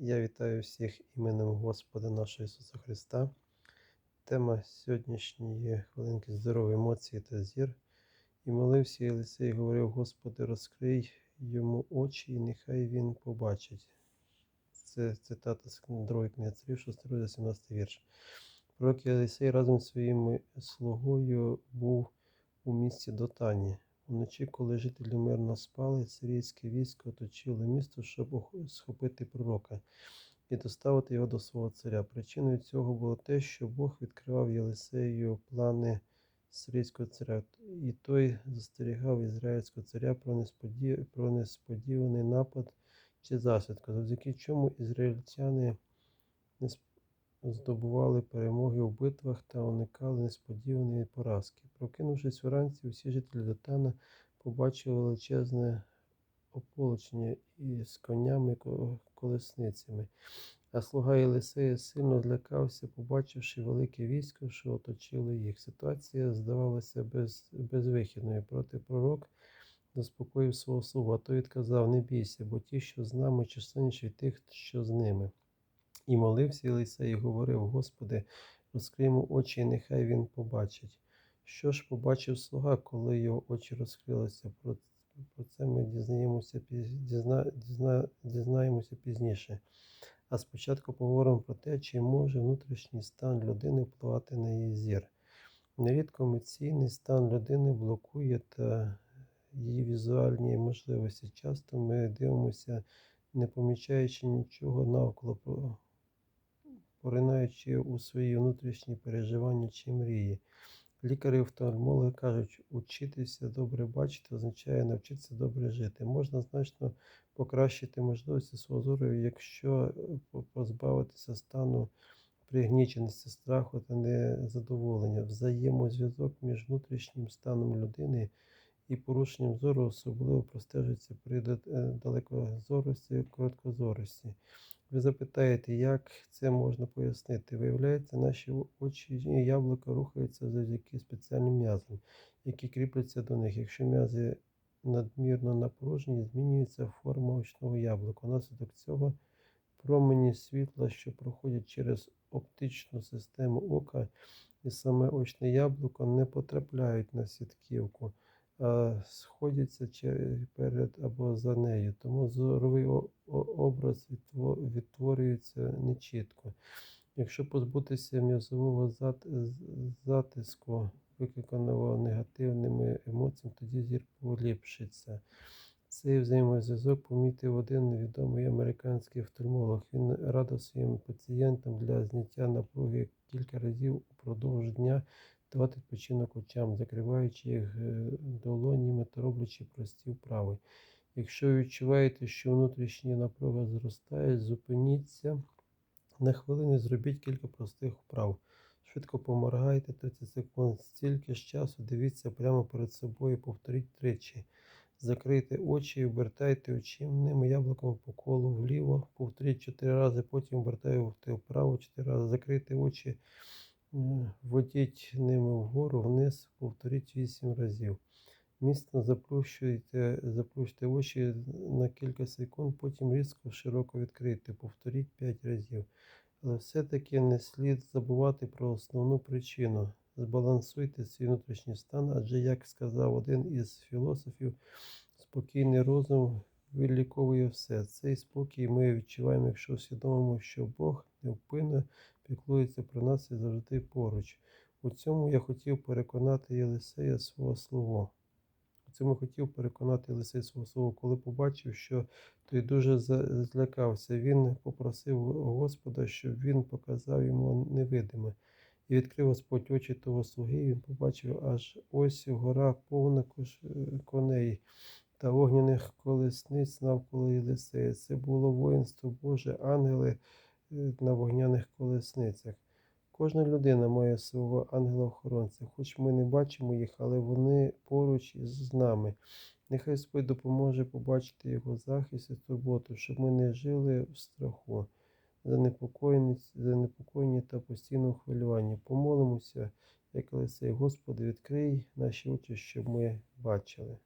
Я вітаю всіх іменем Господа нашого Ісуса Христа. Тема сьогоднішньої хвилинки здорові емоції та зір. І молився Єлисей, говорив: Господи, розкрий йому очі, і нехай він побачить. Це цитата з другої книги царів, 6 розділ, 17 вірш. Пророк Єлисей разом зі своїм слугою був у місті Дотані. Вночі, коли жителі мирно спали, сирійське військо оточило місто, щоб схопити пророка і доставити його до свого царя. Причиною цього було те, що Бог відкривав Єлисею плани сирійського царя, і той застерігав ізраїльського царя про, несподі... про несподіваний напад чи засідку, завдяки чому ізраїльтяни здобували перемоги у битвах та уникали несподіваної поразки. Прокинувшись вранці, всі жителі Дотана побачили величезне ополчення із конями колесницями. А слуга Єлисея сильно злякався, побачивши велике військо, що оточило їх. Ситуація здавалася без, безвихідною. Проте пророк заспокоїв свого слугу, а той відказав: Не бійся, бо ті, що з нами, численніші від тих, що з ними. І молився Єлисей і говорив: Господи, розкрий йому очі, і нехай він побачить. Що ж побачив слуга, коли його очі розкрилися? Про, про це ми дізнаємося, дізна, дізна, дізнаємося пізніше. А спочатку поговоримо про те, чи може внутрішній стан людини впливати на її зір. Нерідко емоційний стан людини блокує та її візуальні можливості. Часто ми дивимося, не помічаючи нічого навколо, поринаючи у свої внутрішні переживання чи мрії. Лікарі офтальмологи кажуть, учитися добре бачити означає навчитися добре жити. Можна значно покращити можливості свого зору, якщо е, позбавитися стану пригніченості, страху та незадоволення. Взаємозв'язок між внутрішнім станом людини і порушенням зору особливо простежується при е, далекозорості і короткозорості. Ви запитаєте, як це можна пояснити? Виявляється, наші очі і яблука рухаються завдяки спеціальним м'язам, які кріпляться до них. Якщо м'язи надмірно напружені, змінюється форма очного яблука. Внаслідок цього промені світла, що проходять через оптичну систему ока, і саме очне яблуко не потрапляють на сітківку, сходяться перед або за нею. Тому зоровий образ відтворюється нечітко. Якщо позбутися м'язового затиску, викликаного негативними емоціями, тоді зір поліпшиться. Цей взаємозв'язок помітив один невідомий американський офтальмолог. Він радив своїм пацієнтам для зняття напруги кілька разів упродовж дня давати відпочинок очам, закриваючи їх е, долонями та роблячи прості вправи. Якщо відчуваєте, що внутрішня напруга зростає, зупиніться на хвилину зробіть кілька простих вправ. Швидко поморгайте 30 секунд, стільки ж часу дивіться прямо перед собою, повторіть тричі. Закрийте очі і обертайте очима яблуком по колу вліво, повторіть 4 рази, потім обертайте вправо 4 рази. Закрийте очі, м, вводіть ними вгору, вниз, повторіть 8 разів. Міцно заплющуйте, заплющте очі на кілька секунд, потім різко широко відкрийте, повторіть 5 разів. Але все-таки не слід забувати про основну причину. Збалансуйте свій внутрішній стан, адже, як сказав один із філософів, спокійний розум виліковує все. Цей спокій ми відчуваємо, якщо усвідомимо, що Бог невпинно піклується про нас і завжди поруч. У цьому я хотів переконати Єлисея свого слугу. У цьому хотів переконати Єлисей свого слугу, коли побачив, що той дуже злякався. Він попросив Господа, щоб він показав йому невидиме. І відкрив Господь очі того слуги, він побачив аж ось гора повна коней та огняних колесниць навколо Єлисея. Це було воїнство Боже, ангели е, на вогняних колесницях. Кожна людина має свого ангела-охоронця, хоч ми не бачимо їх, але вони поруч із нами. Нехай Господь допоможе побачити його захист і турботу, щоб ми не жили в страху, занепокоєні, занепокоєні та постійного хвилюванні. Помолимося, як Олексій, Господи, відкрий наші очі, щоб ми бачили.